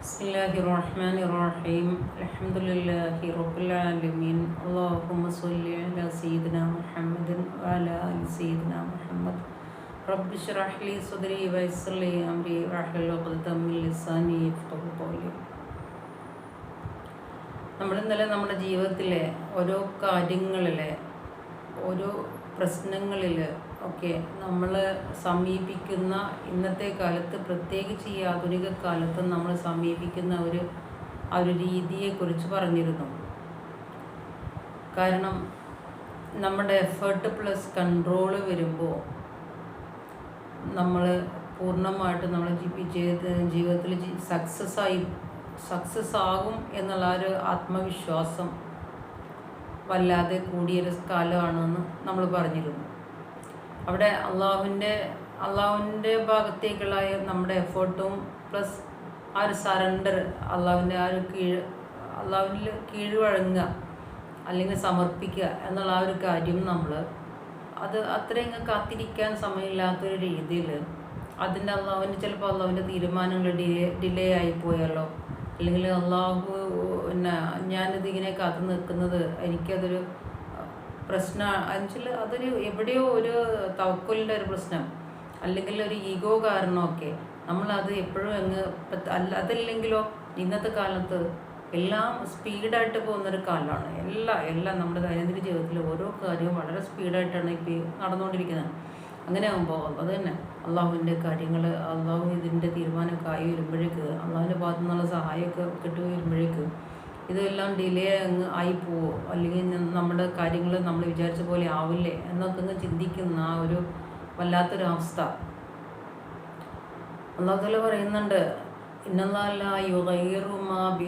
بسم الله الرحمن الرحيم الحمد لله رب العالمين اللهم صل على سيدنا محمد وعلى آل سيدنا محمد رب اشرح لي صدري ويسر لي أمري واحلل عقدة من لساني يفقهوا قولي നമ്മൾ ഇന്നലെ നമ്മുടെ ജീവിതത്തിലെ ഓരോ കാര്യങ്ങളിലെ ഓരോ പ്രശ്നങ്ങളിൽ ഒക്കെ നമ്മൾ സമീപിക്കുന്ന ഇന്നത്തെ കാലത്ത് പ്രത്യേകിച്ച് ഈ ആധുനിക കാലത്ത് നമ്മൾ സമീപിക്കുന്ന ഒരു ആ ഒരു രീതിയെക്കുറിച്ച് പറഞ്ഞിരുന്നു. കാരണം നമ്മുടെ എഫേർട്ട് പ്ലസ് കൺട്രോൾ വരുമ്പോൾ നമ്മൾ പൂർണമായിട്ട് നമ്മൾ ജീവിതത്തിൽ സക്സസ് ആയി സക്സസ് ആകും എന്നുള്ള ഒരു ആത്മവിശ്വാസം വല്ലാതെ കൂടിയൊരു കാലമാണെന്ന് നമ്മൾ പറഞ്ഞിരുന്നു. അവിടെ അള്ളാഹുവിന്റെ അള്ളാഹുവിന്റെ ഭാഗത്തേക്കുള്ള നമ്മുടെ എഫേർട്ടും പ്ലസ് ആ ഒരു സറണ്ടർ അള്ളാഹുവിന്റെ ആ ഒരു കീഴ് അള്ളാഹുവിൽ കീഴ്വഴങ്ങുക അല്ലെങ്കിൽ സമർപ്പിക്കുക എന്നുള്ള ആ ഒരു കാര്യം നമ്മൾ അത് അത്രയും കാത്തിരിക്കാൻ സമയമില്ലാത്തൊരു രീതിയിൽ അതിന്റെ അള്ളാഹുവിന്റെ ചിലപ്പോൾ അള്ളാഹുവിന്റെ തീരുമാനങ്ങൾ ഡിലേ ഡിലേ ആയി പോയാലോ അല്ലെങ്കിൽ അള്ളാഹു പിന്നെ ഞാനിത് ഇങ്ങനെ കാത്തു നിൽക്കുന്നത് എനിക്കതൊരു പ്രശ്ന എന്നുവെച്ചാൽ അതൊരു എവിടെയോ ഒരു തവക്കലിന്റെ ഒരു പ്രശ്നം അല്ലെങ്കിൽ ഒരു ഈഗോ കാരണമൊക്കെ നമ്മളത് എപ്പോഴും അങ്ങ് അല്ല അതല്ലെങ്കിലോ ഇന്നത്തെ കാലത്ത് എല്ലാം സ്പീഡായിട്ട് പോകുന്നൊരു കാലമാണ്. എല്ലാം എല്ലാം നമ്മുടെ ദൈനംദിന ജീവിതത്തിൽ ഓരോ കാര്യവും വളരെ സ്പീഡായിട്ടാണ് ഇപ്പോൾ നടന്നുകൊണ്ടിരിക്കുന്നത്. അങ്ങനെ ആകുമ്പോൾ അത് തന്നെ അള്ളാഹുവിന്റെ കാര്യങ്ങൾ അള്ളാഹു ഇതിന്റെ തീരുമാനമൊക്കെ ആയി വരുമ്പോഴേക്ക് അള്ളാഹുവിന്റെ ഭാഗത്തു നിന്നുള്ള സഹായമൊക്കെ കിട്ടി വരുമ്പോഴേക്ക് ഇതെല്ലാം ഡിലേ അങ്ങ് ആയി പോവോ? അല്ലെങ്കിൽ നമ്മുടെ കാര്യങ്ങൾ നമ്മൾ വിചാരിച്ച പോലെ ആവില്ലേ? എന്നൊക്കെ അങ്ങ് ചിന്തിക്കുന്ന ആ ഒരു വല്ലാത്തൊരു അവസ്ഥ. അള്ളാഹുല പറയുന്നുണ്ട് ഇന്നല്ലാഹല്ല യുഗൈറുമാ ബി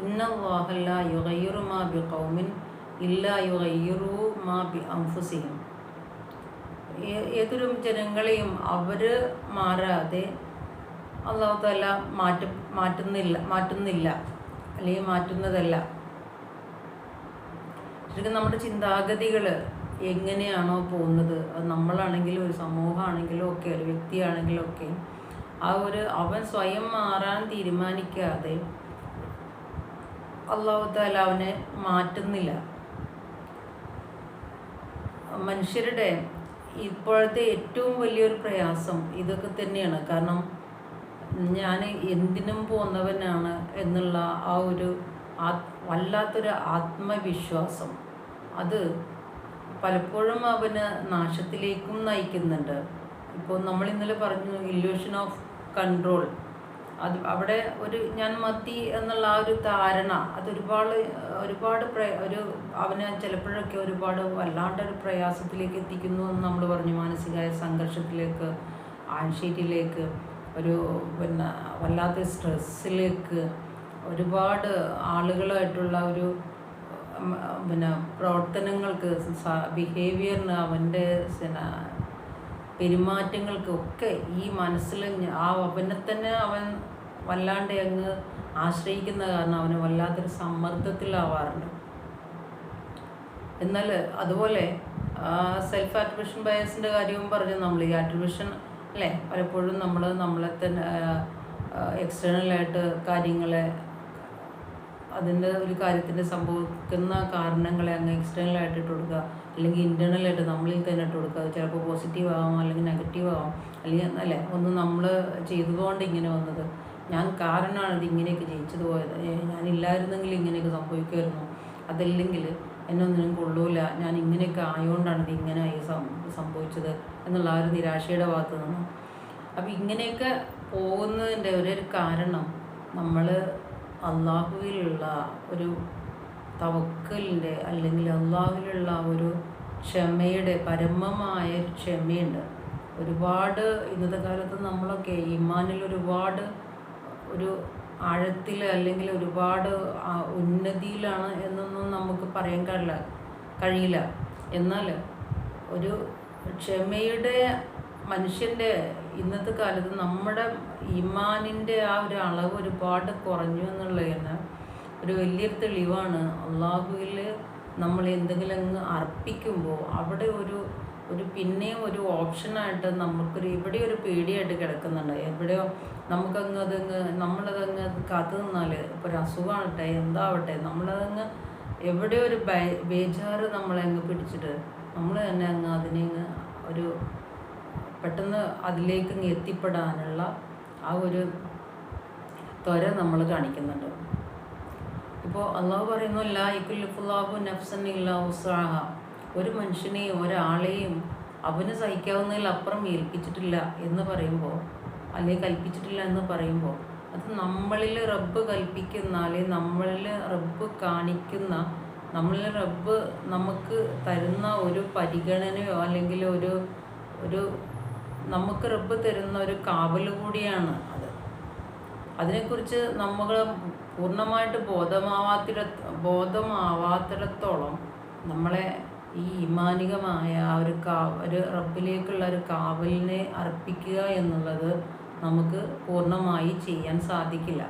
ഇന്നല്ലാഹല്ല യുഗൈറുമാ ബി ഇല്ല യുഗൈറു മാ ബി അംഫുസിയും ഏതൊരു ജനങ്ങളെയും അവർ മാറാതെ അള്ളാഹുത്തല്ല തല മാറ്റ മാറ്റുന്നില്ല മാറ്റുന്നില്ല. അല്ലെങ്കിൽ മാറ്റുന്നതല്ല. ശരിക്കും നമ്മുടെ ചിന്താഗതികൾ എങ്ങനെയാണോ പോകുന്നത്? അത് നമ്മളാണെങ്കിലും ഒരു സമൂഹമാണെങ്കിലും ഒക്കെ ഒരു വ്യക്തിയാണെങ്കിലും ഒക്കെ ആ ഒരു അവൻ സ്വയം മാറാൻ തീരുമാനിക്കാതെ അള്ളാഹുത്താല അവനെ മാറ്റുന്നില്ല. മനുഷ്യരുടെ ഇപ്പോഴത്തെ ഏറ്റവും വലിയൊരു പ്രയാസം ഇതൊക്കെ തന്നെയാണ്. കാരണം ഞാൻ എന്തിനും പോന്നവനാണ് എന്നുള്ള ആ ഒരു വല്ലാത്തൊരു ആത്മവിശ്വാസം. അത് പലപ്പോഴും അവന് നാശത്തിലേക്കും നയിക്കുന്നുണ്ട്. ഇപ്പോൾ നമ്മൾ ഇന്നലെ പറഞ്ഞു ഇല്യൂഷൻ ഓഫ് കൺട്രോൾ അത് അവിടെ ഒരു ഞാൻ മത്തി എന്നുള്ള ആ ഒരു ധാരണ അതൊരുപാട് ഒരുപാട് ഒരു അവനെ ചിലപ്പോഴൊക്കെ ഒരുപാട് വല്ലാണ്ടൊരു പ്രയാസത്തിലേക്ക് എത്തിക്കുന്നു എന്ന് നമ്മൾ പറഞ്ഞു. മാനസികമായ സംഘർഷത്തിലേക്ക് ആൻഷൈറ്റിയിലേക്ക് ഒരു പിന്നെ വല്ലാത്ത സ്ട്രെസ്സിലേക്ക് ഒരുപാട് ആളുകളായിട്ടുള്ള ഒരു പിന്നെ പ്രവർത്തനങ്ങൾക്ക് ബിഹേവിയറിന് അവന്റെ പിന്നെ പെരുമാറ്റങ്ങൾക്കൊക്കെ ഈ മനസ്സിൽ ആ അവനെ തന്നെ അവൻ വല്ലാണ്ട് അങ്ങ് ആശ്രയിക്കുന്ന കാരണം അവന് വല്ലാത്തൊരു സമ്മർദ്ദത്തിലാവാറുണ്ട്. എന്നാൽ അതുപോലെ സെൽഫ് ആട്രിബ്യൂഷൻ ബയസിന്റെ കാര്യവും പറഞ്ഞു. നമ്മൾ ഈ ആട്രിബ്യൂഷൻ അല്ലേ? പലപ്പോഴും നമ്മൾ നമ്മളെ തന്നെ എക്സ്റ്റേണലായിട്ട് കാര്യങ്ങളെ അതിന്റെ ഒരു കാര്യത്തിന്റെ സംഭവിക്കുന്ന കാരണങ്ങളെ അങ്ങ് എക്സ്റ്റേണലായിട്ട് ഇട്ട് കൊടുക്കുക. അല്ലെങ്കിൽ ഇന്റേർണലായിട്ട് നമ്മളിൽ തന്നെ ഇട്ട് കൊടുക്കുക. ചിലപ്പോൾ പോസിറ്റീവ് ആവാം അല്ലെങ്കിൽ നെഗറ്റീവ് ആവാം. അല്ലെങ്കിൽ അല്ലേ? ഒന്ന് നമ്മൾ ചെയ്തുകൊണ്ട് ഇങ്ങനെ വന്നത്. ഞാൻ കാരണമാണ് ഇത് ഇങ്ങനെയൊക്കെ ജയിച്ചത് പോയത് ഞാനില്ലായിരുന്നെങ്കിൽ ഇങ്ങനെയൊക്കെ സംഭവിക്കുമായിരുന്നു. അതല്ലെങ്കിൽ എന്നെ ഒന്നിനും കൊള്ളൂല. ഞാൻ ഇങ്ങനെയൊക്കെ ആയതുകൊണ്ടാണ് ഇത് ഇങ്ങനെ സംഭവിച്ചത് എന്നുള്ള ആ ഒരു നിരാശയുടെ ഭാഗത്ത് നിന്ന്. അപ്പം ഇങ്ങനെയൊക്കെ പോകുന്നതിന്റെ ഒരു കാരണം നമ്മൾ അള്ളാഹുവിലുള്ള ഒരു തവക്കലിന്റെ അല്ലെങ്കിൽ അള്ളാഹുവിലുള്ള ഒരു ക്ഷമയുടെ പരമമായ ക്ഷമയുണ്ട്. ഒരുപാട് ഇന്നത്തെ കാലത്ത് നമ്മളൊക്കെ ഇമാനിൽ ഒരുപാട് ഒരു ആഴത്തിൽ അല്ലെങ്കിൽ ഒരുപാട് ഉന്നതിയിലാണ് എന്നൊന്നും നമുക്ക് പറയാൻ കഴിയില്ല കഴിയില്ല. എന്നാൽ ഒരു ക്ഷമയുടെ മനുഷ്യന്റെ ഇന്നത്തെ കാലത്ത് നമ്മുടെ ഇമാനിന്റെ ആ ഒരു അളവ് ഒരുപാട് കുറഞ്ഞു എന്നുള്ളതിന് ഒരു വലിയൊരു തെളിവാണ് അള്ളാഹുവിൽ നമ്മൾ എന്തെങ്കിലും അങ്ങ് അർപ്പിക്കുമ്പോൾ അവിടെ ഒരു ഒരു പിന്നെയും ഒരു ഓപ്ഷനായിട്ട് നമുക്കൊരു ഇവിടെ ഒരു പേടിയായിട്ട് കിടക്കുന്നുണ്ട്. എവിടെയോ നമുക്കങ്ങ് അതങ്ങ് നമ്മളതങ്ങ് കാത്തു നിന്നാൽ ഇപ്പോൾ ഒരു അസുഖമാകട്ടെ എന്താവട്ടെ നമ്മളതങ്ങ് എവിടെയോ ഒരു ബേജാറ് നമ്മളെ അങ്ങ് പിടിച്ചിട്ട് നമ്മൾ തന്നെ അങ്ങ് അതിനെ ഒരു പെട്ടെന്ന് അതിലേക്ക് അങ്ങ് എത്തിപ്പെടാനുള്ള ആ ഒരു ത്വര നമ്മൾ കാണിക്കുന്നുണ്ട്. ഇപ്പോൾ അള്ളാഹു പറയുന്നു ലാ ഇക്കുല്ലുഫുല്ലാഹു നഫ്സൻ ഇല്ലാ ഉസ്സാഹ ഒരു മനുഷ്യനെയും ഒരാളെയും അവന് സഹിക്കാവുന്നതിൽ അപ്പുറം ഏൽപ്പിച്ചിട്ടില്ല എന്ന് പറയുമ്പോൾ അല്ലെങ്കിൽ കൽപ്പിച്ചിട്ടില്ല എന്ന് പറയുമ്പോൾ അത് നമ്മളിൽ റബ്ബ് കൽപ്പിക്കുന്ന അല്ലെങ്കിൽ നമ്മളിൽ റബ്ബ് കാണിക്കുന്ന നമ്മളിൽ റബ്ബ് നമുക്ക് തരുന്ന ഒരു പരിഗണനയോ അല്ലെങ്കിൽ ഒരു ഒരു നമുക്ക് റബ്ബ് തരുന്ന ഒരു കാവൽ കൂടിയാണ് അത്. അതിനെക്കുറിച്ച് നമ്മൾ പൂർണമായിട്ട് ബോധമാവാത്തിട ബോധമാവാത്തിടത്തോളം നമ്മളെ ഈ ഇമാനികമായ ആ ഒരു കാ ഒരു റബ്ബിലേക്കുള്ള ഒരു കാവലിനെ അർപ്പിക്കുക എന്നുള്ളത് നമുക്ക് പൂർണമായി ചെയ്യാൻ സാധിക്കില്ല.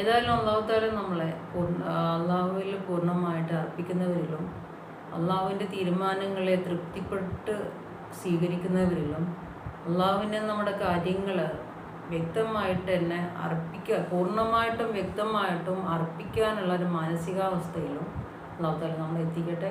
ഏതായാലും അള്ളാഹുത്താല നമ്മളെ അള്ളാഹുവിൽ പൂർണമായിട്ട് അർപ്പിക്കുന്നവരിലും അള്ളാഹുവിന്റെ തീരുമാനങ്ങളെ തൃപ്തിപ്പെട്ട് സ്വീകരിക്കുന്നവരിലും അള്ളാഹുവിനെ നമ്മുടെ കാര്യങ്ങൾ വ്യക്തമായിട്ട് തന്നെ അർപ്പിക്കുക പൂർണമായിട്ടും വ്യക്തമായിട്ടും അർപ്പിക്കാനുള്ള ഒരു മാനസികാവസ്ഥയിലും അള്ളാഹു നമ്മൾ എത്തിക്കട്ടെ.